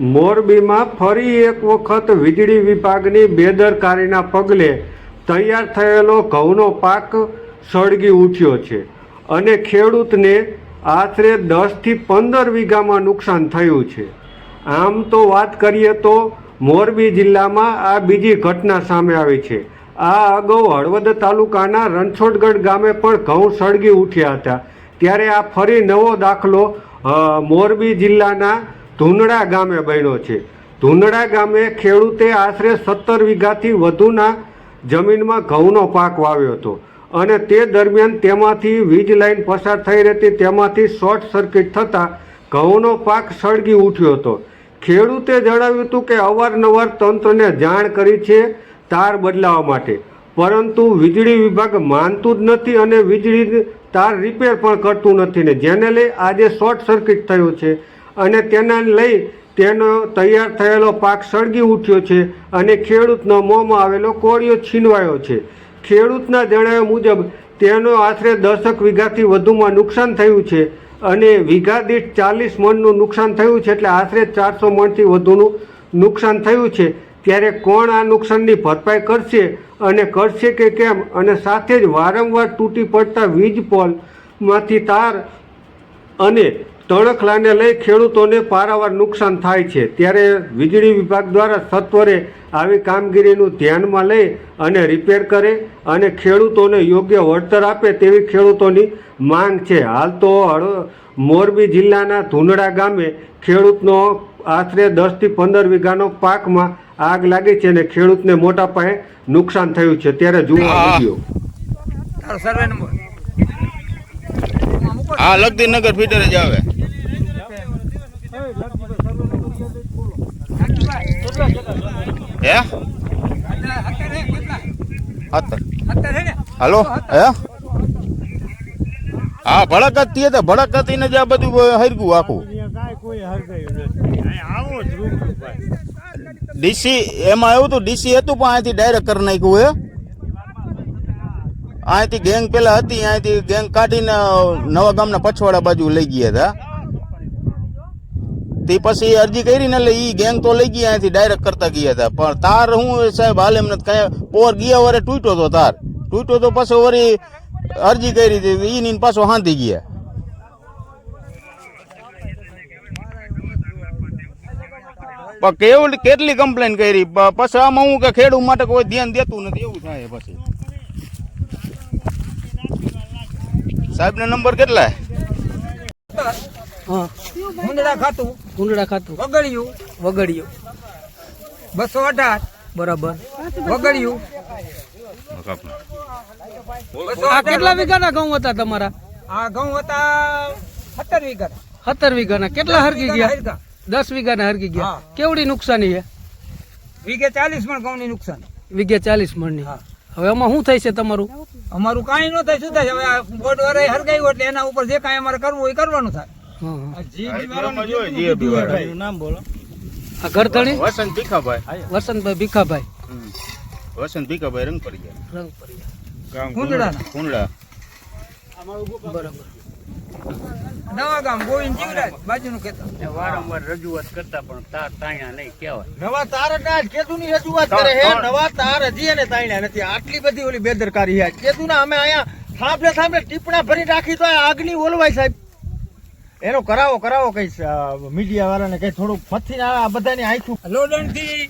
મોરબીમાં ફરી એક વખત વીજળી વિભાગની બેદરકારીના પગલે તૈયાર થયેલો ઘઉંનો પાક સળગી ઉઠ્યો છે અને ખેડૂતને આશરે દસથી પંદર વીઘામાં નુકસાન થયું છે. આમ તો વાત કરીએ તો મોરબી જિલ્લામાં આ બીજી ઘટના સામે આવી છે. આ અગાઉ હળવદ તાલુકાના રણછોડગઢ ગામે પણ ઘઉં સળગી ઉઠ્યા હતા. ત્યારે આ ફરી નવો દાખલો મોરબી જિલ્લાના ધુંનડા ગામે બન્યો છે. ધૂનડા ગામે ખેડૂતે આશરે સત્તર વીઘાથી વધુના જમીનમાં ઘઉંનો પાક વાવ્યો હતો અને તે દરમિયાન તેમાંથી વીજ લાઈન પસાર થઈ રહેતી તેમાંથી શોર્ટ સર્કિટ થતાં ઘઉંનો પાક સળગી ઉઠ્યો હતો. ખેડૂતે જણાવ્યું હતું કે અવારનવાર તંત્રને જાણ કરી છે તાર બદલાવવા માટે. પરંતુ વીજળી વિભાગ માનતું જ નથી અને વીજળી તાર રિપેર પણ કરતું નથી ને જેને લઈ આજે શોર્ટ સર્કિટ થયું છે. અને તેના લઈ તેનો તૈયાર થયેલો પાક સળગી ઉઠ્યો છે અને ખેડૂતનો મોંમાં આવેલો કોળિયો છીનવાયો છે. ખેડૂતના જણાવ્યા મુજબ, તેનો આશરે દસક વીઘાથી વધુમાં નુકસાન થયું છે અને વીઘા દીઠ ચાલીસ મણનું નુકસાન થયું છે એટલે આશરે ચારસો મણથી વધુનું નુકસાન થયું છે. ત્યારે કોણ આ નુકસાનની ભરપાઈ કરશે અને કરશે કે કેમ? અને સાથે જ વારંવાર તૂટી પડતા વીજ પોલમાંથી તાર અને તણખલાને લઈ ખેડૂતોને પારાવાર નુકસાન થાય છે. ત્યારે વીજળી વિભાગ દ્વારા સત્વરે આવી કામગીરીનું ધ્યાનમાં લઈ અને રિપેર કરે અને ખેડૂતોને યોગ્ય વળતર આપે તેવી ખેડૂતોની માંગ છે. હાલ તો મોરબી જિલ્લાના ધુંનડા ગામે ખેડૂતનો આશરે દસથી પંદર વીઘાનો પાકમાં આગ લાગી છે અને ખેડૂતને મોટા પાયે નુકસાન થયું છે. ત્યારે જુઓ હા. વીડિયો. હા લગતી નગર ફીટર જ આવે. હે? હાલો? હે? હા ભડક હતી તો ભડક હતી ને જ આ બધું હરગું આખું. ડીસી એમાં એવું હતું ડીસી હતું પણ અહીંથી ડાયરેક્ટ કરી નાખ્યું હે? અહીંથી ગેંગ પેલા હતી અહીંથી ગેંગ કાઢીને નવા ગામના પછવાડા બાજુ લઈ ગયા હતા. તે પછી અરજી કરી ને એટલે ઈ ગેંગ તો લઈ ગયા અહીંથી ડાયરેક્ટ કરતા ગયા હતા. પણ તાર હું સાહેબ હાલ એમ નથી કઈ પોર ગયા વરે તૂટ્યો તો તાર. તૂટ્યો તો પછી વળી અરજી કરી હતી ઈ ની પાછો હાંધી ગયા. પણ કેવડી કેટલી કમ્પ્લેન કરી? પ- પછી આમાં હું કે ખેડૂત માટે કોઈ ધ્યાન દેતું નથી, એવું થાય પછી. સાહેબ નો નંબર કેટલા? હા. મુંદડા ખાતું? કુંડળા ખાતું. વગડ્યું વગડ્યું બસો અઢાર? બરાબર. વગડ્યું કેટલા વીઘાના ઘઉં હતા તમારા? આ ઘઉં હતા સત્તર વીઘા સત્તર વીઘાના. કેટલા હરકી ગયા. દસ વીઘાના હરકી ગયા. કેવડી નુકસાની છે? વીઘે ચાલીસ મણ ઘઉં ની નુકસાન. વીઘે ચાલીસ મણની. હવે આમાં શું થાય છે તમારું? અમારું કાંઈ ન થાય. શું થાય હવે બોર્ડ વાળા હરગાયું એટલે એના ઉપર જે કાંઈ અમારે કરવું હોય એ કરવાનું થાય. નામ બોલો. આ ઘરધણી વસંત ભીખાભાઈ. વસંતભાઈ ભીખાભાઈ. વસંત ભીખાભાઈ રંગ પડી ગયા. રંગ પડી કુંદડાના. કુંડળા બરાબર. નવા ગામ ગોવિંદ જીવરાજ બાજુનું ખેતર વારંવાર રજૂઆત કરતા પણ તાર તાણ્યા નહીં કહેવાય. નવા તાર જ ના કેતુની રજૂઆત કરે હે નવા તાર હજી એને તાણ્યા નથી. આટલી બધી ઓલી બેદરકારી છે. કેતુના અમે અહીંયા થાંભલે થાંભલે ટીપણા ભરી રાખી તો આ આગની ઓલવાય સાહેબ. એનો કરાવો કરાવો કઈ મીડિયા વાળાને કઈ થોડુંક ફથી આ બધાની આંખું લોડણથી